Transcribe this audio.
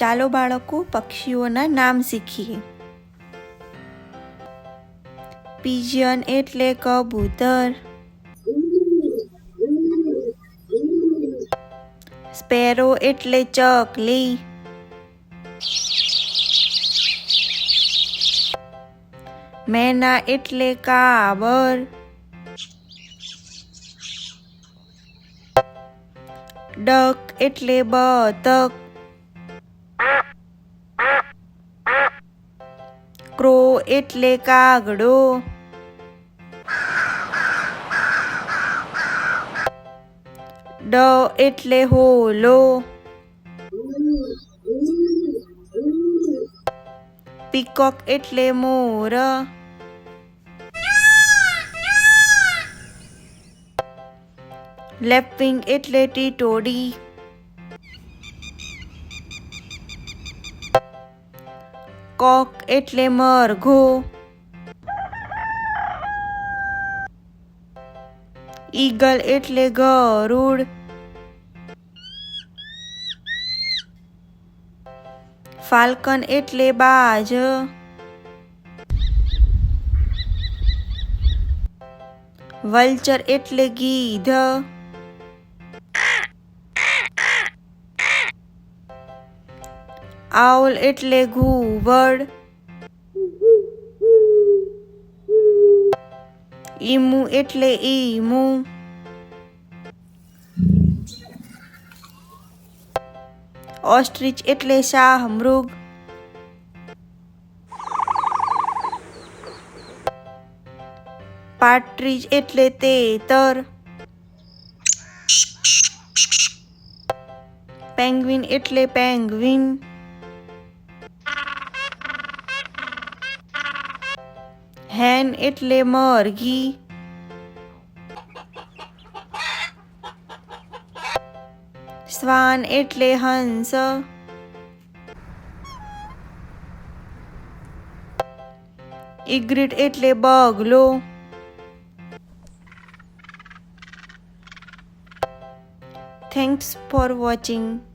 ચાલો બાળકો પક્ષીઓના નામ શીખીએ પીજન એટલે કબૂતર સ્પેરો એટલે ચકલી મેના એટલે કાબર ડક એટલે બતક છોકરો એટલે કાગડો ડ એટલે હોલો પીકોક એટલે મોર લેપિંગ એટલે ટીટોડી કોક એટલે મરઘો ઈગલ એટલે ગરુડ ફાલ્કન એટલે બાજ વલ્ચર એટલે ગીધ आउल એટલે ઘુવડ ઈમુ એટલે ઈમુ ઓસ્ટ્રિચ એટલે શાહમૃગ પાર્ટ્રીજ એટલે તેતર પેંગ્વિન એટલે પેંગ્વિન हैन इट ले स्वान इटले हंस इग्रिट इटले बगलो थैंक्स फॉर वॉचिंग